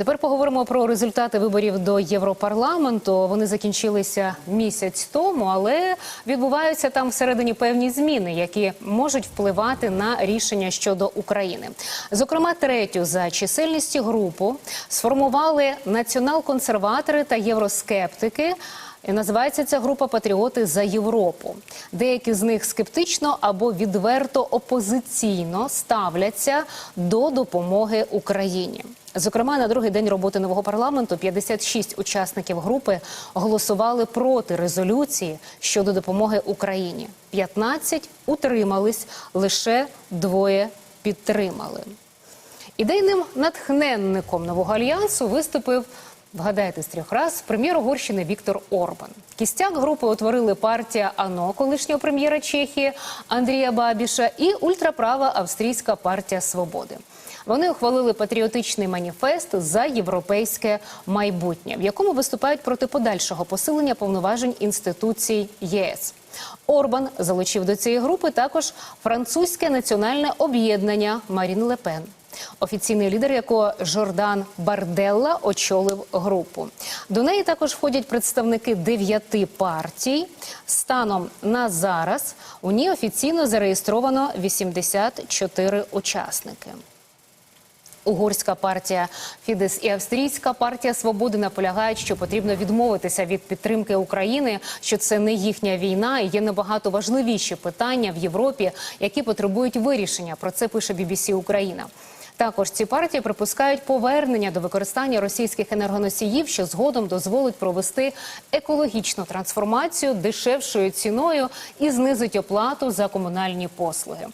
Тепер поговоримо про результати виборів до Європарламенту. Вони закінчилися місяць тому, але відбуваються там всередині певні зміни, які можуть впливати на рішення щодо України. Зокрема, третю за чисельністю групу сформували націонал-консерватори та євроскептики. Називається ця група Патріоти за Європу. Деякі з них скептично або відверто опозиційно ставляться до допомоги Україні. Зокрема, на другий день роботи нового парламенту 56 учасників групи голосували проти резолюції щодо допомоги Україні. 15 утримались, лише двоє підтримали. Ідейним натхненником нового альянсу виступив. Вгадайте з трьох раз прем'єр Угорщини Віктор Орбан. Кістяк групи утворили партія АНО колишнього прем'єра Чехії Андрія Бабіша і ультраправа австрійська партія Свободи. Вони ухвалили патріотичний маніфест за європейське майбутнє, в якому виступають проти подальшого посилення повноважень інституцій ЄС. Орбан залучив до цієї групи також французьке національне об'єднання Марін Лепен. Офіційний лідер якого Жордан Барделла очолив групу. До неї також входять представники дев'яти партій. Станом на зараз у ній офіційно зареєстровано 84 учасники. Угорська партія Фідес і австрійська партія Свободи наполягають, що потрібно відмовитися від підтримки України, що це не їхня війна, і є набагато важливіші питання в Європі, які потребують вирішення. Про це пише BBC Україна. Також ці партії припускають повернення до використання російських енергоносіїв, що згодом дозволить провести екологічну трансформацію дешевшою ціною і знизить оплату за комунальні послуги.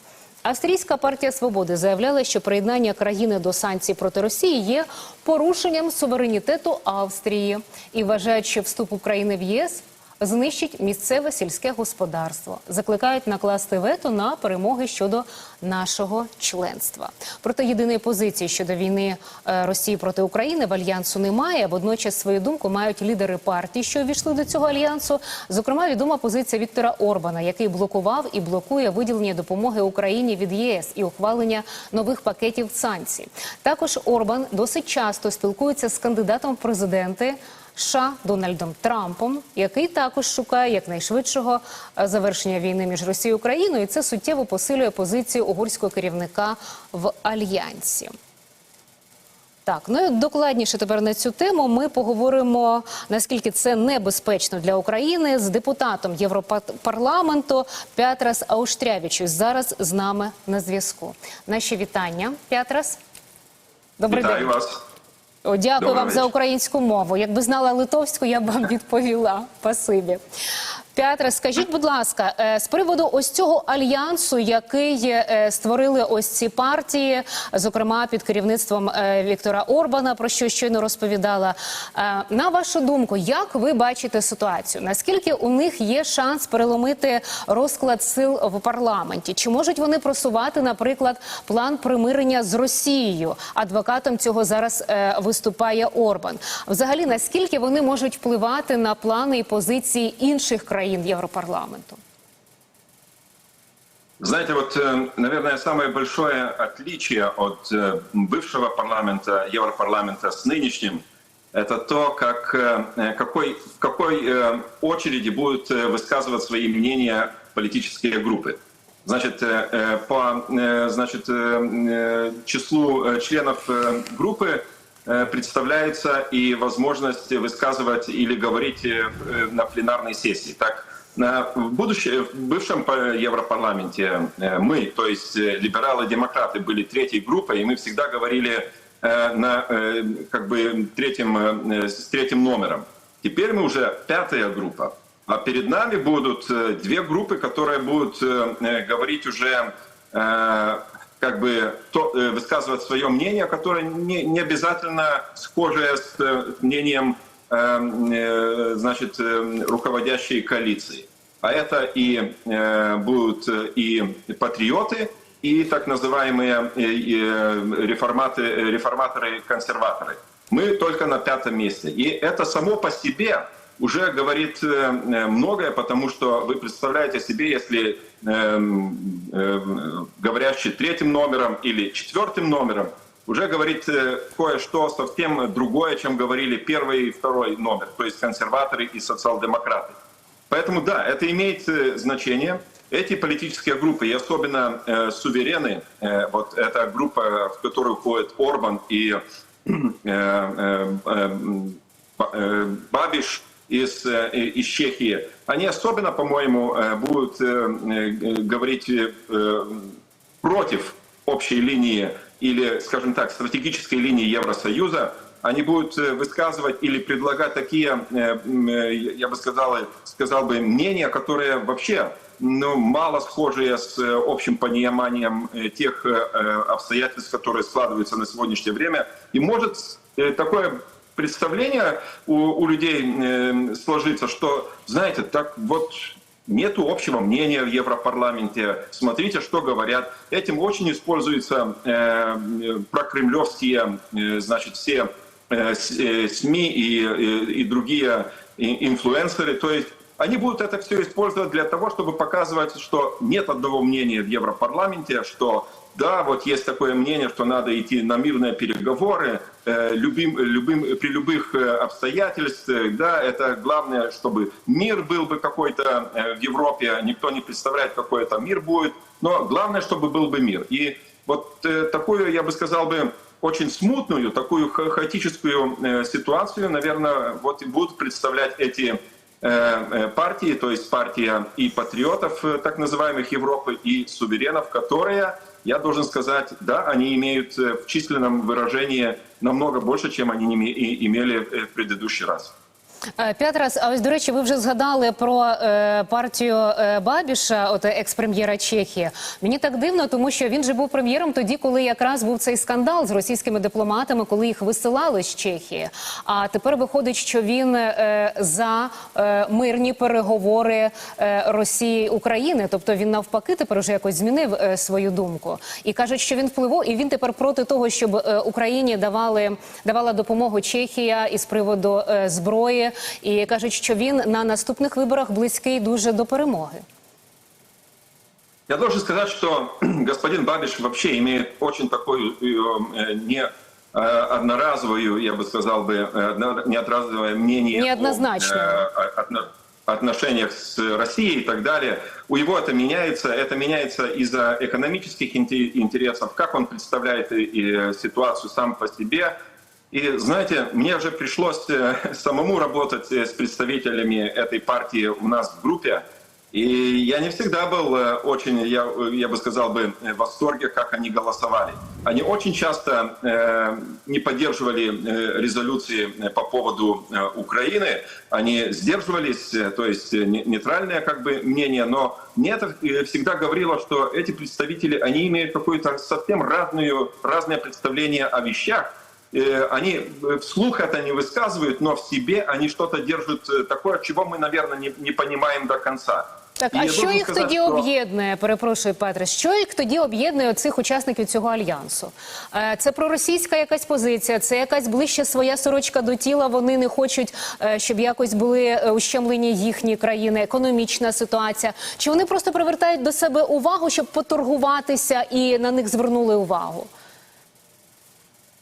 Австрійська партія свободи заявляла, що приєднання країни до санкцій проти Росії є порушенням суверенітету Австрії і вважають, що вступ України в ЄС знищить місцеве сільське господарство. Закликають накласти вето на перемоги щодо нашого членства. Проте єдиної позиції щодо війни е, Росії проти України в альянсу немає. Водночас свою думку мають лідери партій, що увійшли до цього альянсу. Зокрема, відома позиція Віктора Орбана, який блокував і блокує виділення допомоги Україні від ЄС і ухвалення нових пакетів санкцій. Також Орбан досить часто спілкується з кандидатом в президенти. США Дональдом Трампом, який також шукає якнайшвидшого е, завершення війни між Росією і Україною, і це суттєво посилює позицію угорського керівника в альянсі. Так, ну і докладніше тепер на цю тему ми поговоримо наскільки це небезпечно для України з депутатом Європарламенту Пятрас Ауштрявічус. Зараз з нами на зв'язку. Наші вітання, Пятрас. Добрий Вітаю день. вас. О, дякую Добрий вам вечір. за українську мову. Якби знала литовську, я б вам відповіла. Спасибі. П'ятре, скажіть, будь ласка, е, з приводу ось цього альянсу, який е, створили ось ці партії, зокрема під керівництвом е, Віктора Орбана, про що щойно розповідала. На вашу думку, як ви бачите ситуацію? Наскільки у них є шанс переломити розклад сил в парламенті? Чи можуть вони просувати, наприклад, план примирення з Росією? Адвокатом цього зараз виступає Орбан. Взагалі, наскільки вони можуть впливати на плани і позиції інших країн? Країн Європарламенту? Знаете, вот, э, наверное, самое большое отличие от э, бывшего парламента, Европарламента с нынешним, это то, как, э, какой, в какой очереди будут высказывать свои мнения политические группы. Значит, по значит, числу членов группы представляется и возможность высказывать или говорить на пленарной сессии. Так, в, будущем, в бывшем Европарламенте мы, то есть либералы-демократы, были третьей группой, и мы всегда говорили на как бы третьем, с третьим номером. Теперь мы уже пятая группа. А перед нами будут две группы, которые будут говорить уже как бы то, э, высказывать свое мнение, которое не, не обязательно схожее с э, мнением э, значит, руководящей коалиции. А это и будут и патриоты, и так называемые реформаты, реформаторы-консерваторы. Мы только на пятом месте. И это само по себе уже говорит э, многое, потому что вы представляете себе, если э, э, говорящий третьим номером или четвертым номером уже говорит э, кое-что совсем другое, чем говорили первый и второй номер, то есть консерваторы и социал-демократы. Поэтому да, это имеет э, значение. Эти политические группы, и особенно э, суверены, э, вот эта группа, в которую входит Орбан и э, э, э, э, Бабиш из, э, из Чехии, они особенно, по-моему, э, будут э, говорить против общей линии или, скажем так, стратегической линии Евросоюза, они будут высказывать или предлагать такие, я бы сказал, сказал бы, мнения, которые вообще ну, мало схожие с общим пониманием тех обстоятельств, которые складываются на сегодняшнее время. И может такое представление у, у людей э, сложиться, что, знаете, так вот Нету общего мнения в Европарламенте. Смотрите, что говорят. Этим очень используются э, прокремлевские, э, значит, все э, э, СМИ и, и, и другие инфлюенсеры. То есть они будут это все использовать для того, чтобы показывать, что нет одного мнения в Европарламенте, что да, вот есть такое мнение, что надо идти на мирные переговоры э, любым, любым, при любых э, обстоятельствах. Да, это главное, чтобы мир был бы какой-то э, в Европе. Никто не представляет, какой это мир будет. Но главное, чтобы был бы мир. И вот такую, я бы сказал бы, очень смутную, такую ха- хаотическую ситуацию, наверное, вот и будут представлять эти партии, то есть партия и патриотов, так называемых Европы, и суверенов, которые, я должен сказать, да, они имеют в численном выражении намного больше, чем они имели э, в предыдущий раз. Е, П'ятрас, а ось до речі, ви вже згадали про е, партію е, Бабіша, от екс-прем'єра Чехії. Мені так дивно, тому що він же був прем'єром тоді, коли якраз був цей скандал з російськими дипломатами, коли їх висилали з Чехії. А тепер виходить, що він е, за е, мирні переговори е, Росії України. Тобто він навпаки тепер вже якось змінив е, свою думку і кажуть, що він впливав, і він тепер проти того, щоб е, Україні давали давала допомогу Чехія із приводу е, зброї. І кажуть, що він на наступних виборах близький дуже до перемоги. Я должен сказать, что господин Бабиш вообще имеет очень такую э, не э, одноразовую, я бы сказал бы, э, одно- неодноразовое мнение Неоднозначное. о э, отно- отношениях с Россией и так далее. У него это меняется. Это меняется из-за экономических инте- интересов, как он представляет ситуацию сам по себе. И знаете, мне уже пришлось э, самому работать э, с представителями этой партии у нас в группе. И я не всегда был э, очень, я, я бы сказал бы, в восторге, как они голосовали. Они очень часто э, не поддерживали э, резолюции по поводу э, Украины. Они сдерживались, то есть не- нейтральное как бы мнение, но мне это всегда говорило, что эти представители, они имеют какое-то совсем разную, разное представление о вещах. Э, Они э, вслух это не высказывают, но в себе они что-то держат э, такое, чего мы, наверное, не, не понимаем до конца. Так, І а я що должен їх сказати, тоді що- об'єднує? Перепрошую, Петре, що їх тоді об'єднує цих учасників цього альянсу? Е, Це проросійська якась позиція, це якась ближче своя сорочка до тіла. Вони не хочуть, е, щоб якось були е, ущемлені їхні країни, економічна ситуація. Чи вони просто привертають до себе увагу, щоб поторгуватися і на них звернули увагу?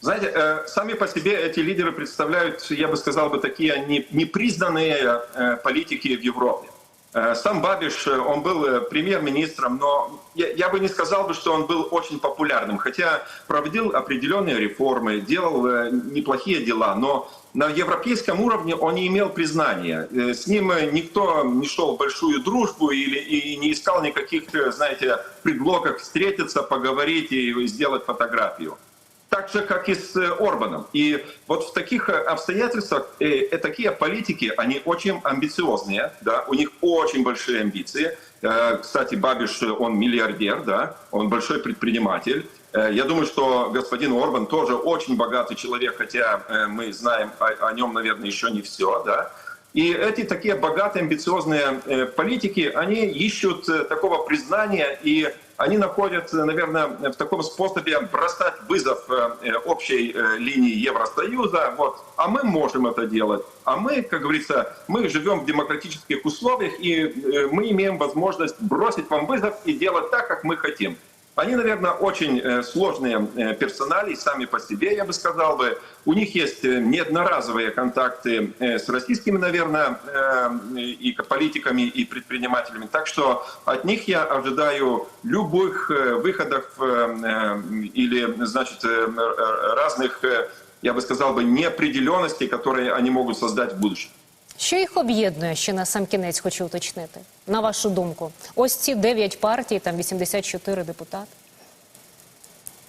Знаете, э, сами по себе эти лидеры представляют, я бы сказал бы, такие не- непризнанные э, политики в Европе. Э, Сам Бабиш, он был премьер-министром, но я, бы не сказал бы, что он был очень популярным, хотя проводил определенные реформы, делал неплохие дела, но на европейском уровне он не имел признания. С ним никто не шел в большую дружбу или и не искал никаких, знаете, предлогов встретиться, поговорить и сделать фотографию так же, как и с э, Орбаном. И вот в таких э, обстоятельствах э, э, такие политики, они очень амбициозные, да, у них очень большие амбиции. Э, Кстати, Бабиш, он миллиардер, да, он большой предприниматель. Я думаю, что господин Орбан тоже очень богатый человек, хотя мы знаем о, о нем, наверное, еще не все, да. И эти такие богатые, амбициозные э, политики, они ищут э, такого признания, и они находят, э, наверное, в таком способе бросать вызов общей линии Евросоюза. Вот. А мы можем это делать. А мы, как говорится, мы живем в демократических условиях, и мы имеем возможность бросить вам вызов и делать так, как мы хотим. Они, наверное, очень э, сложные э, персонали сами по себе, я бы сказал бы. У них есть э, неодноразовые контакты с российскими, наверное, и политиками, и предпринимателями. Так что от них я ожидаю любых выходов или, значит, разных, я бы сказал бы, неопределенностей, которые они могут создать в будущем. Що їх об'єднує ще на сам кінець, хочу уточнити, на вашу думку? Ось ці 9 партій, там 84 депутати.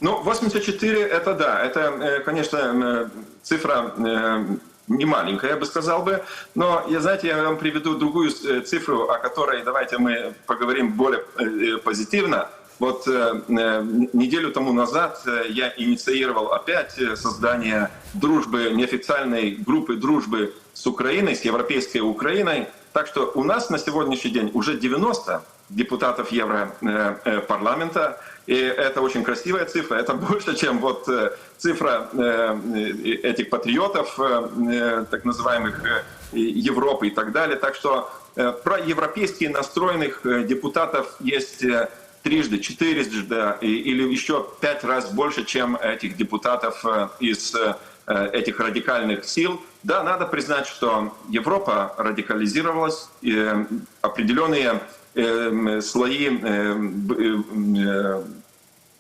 Ну, 84 это да, это, э, конечно, э, цифра э, не маленькая, я бы сказал бы. Но, я, знаете, я вам приведу другую э, цифру, о которой давайте мы поговорим более э, позитивно. Вот э, э, неделю тому назад э, я инициировал опять создание дружбы, неофициальной группы дружбы с Украиной, с европейской Украиной. Так что у нас на сегодняшний день уже 90 депутатов Европарламента. И это очень красивая цифра. Это больше, чем вот цифра этих патриотов, так называемых Европы и так далее. Так что про европейски настроенных депутатов есть трижды, четырежды или еще пять раз больше, чем этих депутатов э, из э, этих радикальных сил. Да, надо признать, что Европа радикализировалась, э, определенные э, слои э, б- э,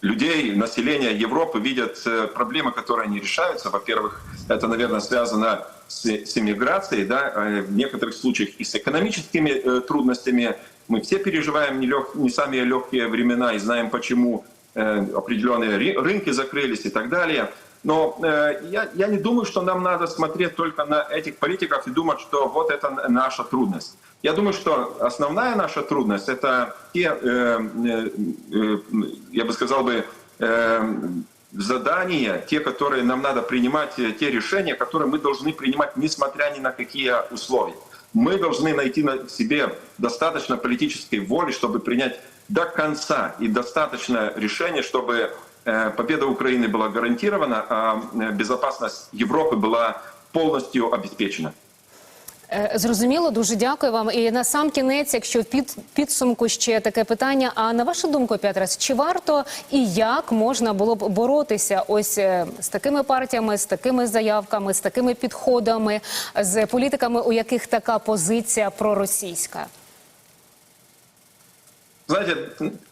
людей, населения Европы видят проблемы, которые не решаются. Во-первых, это, наверное, связано с, с иммиграцией, да, э, в некоторых случаях и с экономическими трудностями. Мы все переживаем не, лег- не самые легкие времена и знаем, почему э, определенные ри- рынки закрылись и так далее. Но э, я, я не думаю, что нам надо смотреть только на этих политиков и думать, что вот это наша трудность. Я думаю, что основная наша трудность это те, э, э, э, я бы сказал бы, э, задания, те, которые нам надо принимать, э, те решения, которые мы должны принимать, несмотря ни на какие условия. Мы должны найти на себе достаточно политической воли, чтобы принять до конца и достаточно решения, чтобы э, победа Украины была гарантирована, а э, безопасность Европы была полностью обеспечена. Е, Зрозуміло, дуже дякую вам. І на сам кінець, якщо в під підсумку ще таке питання. А на вашу думку, Петрас, чи варто і як можна було б боротися ось е, з такими партіями, з такими заявками, з такими підходами, з політиками, у яких така позиція проросійська? Знаете,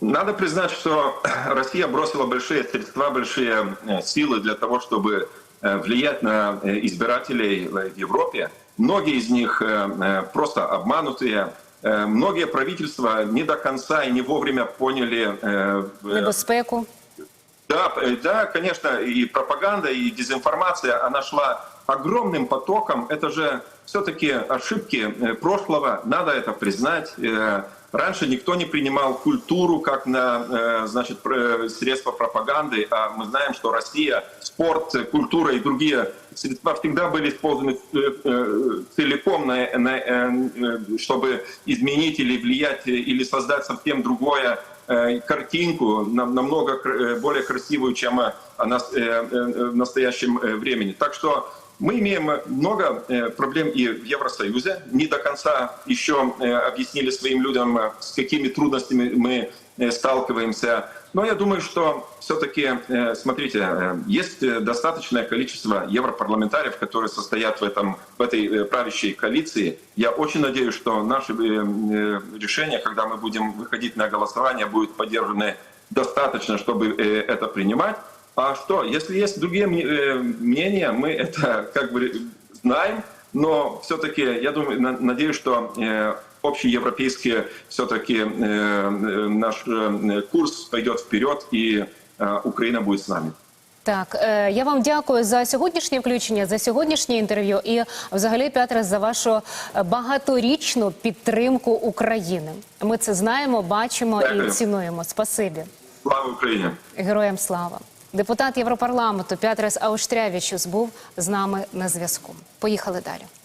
надо признать, что Россия бросила большие средства, большие э, силы для того, чтобы э, влиять на э, избирателей в Европе. Многие из них э, э, просто обманутые. Э, Многие правительства не до конца и не вовремя поняли Небезпеку? да, да, конечно, и пропаганда, и дезинформация, она шла огромным потоком. Это же все-таки ошибки прошлого, надо это признать. Раньше никто не принимал культуру как на э, значит, средства пропаганды, а мы знаем, что Россия, спорт, культура и другие средства всегда были использованы э, э, целиком, на, на, чтобы изменить или влиять, или создать совсем другое картинку, нам- намного более красивую, чем она в настоящем времени. Так что мы имеем много э, проблем и в Евросоюзе. Не до конца еще э, объяснили своим людям, э, с какими трудностями мы э, сталкиваемся. Но я думаю, что все-таки, смотрите, э, есть э, достаточное количество европарламентариев, которые состоят в, этом, в этой э, правящей коалиции. Я очень надеюсь, что наши э, э, решения, когда мы будем выходить на голосование, будут поддержаны достаточно, чтобы э, это принимать. А что, если есть другие мне- э, мнения, мы это как бы знаем, но все-таки я думаю, на- надеюсь, что э, общеевропейский все-таки э, э, наш э, курс пойдет вперед и э, Украина будет с нами. Так, е, я вам дякую за сьогоднішнє включення, за сьогоднішнє інтерв'ю і взагалі Петрас за вашу е, багаторічну підтримку України. Ми це знаємо, бачимо і Дякую. цінуємо. Спасибі. Слава Украине! Героям слава. Депутат Європарламенту Петрас Ауштрявічус був з нами на зв'язку. Поїхали далі.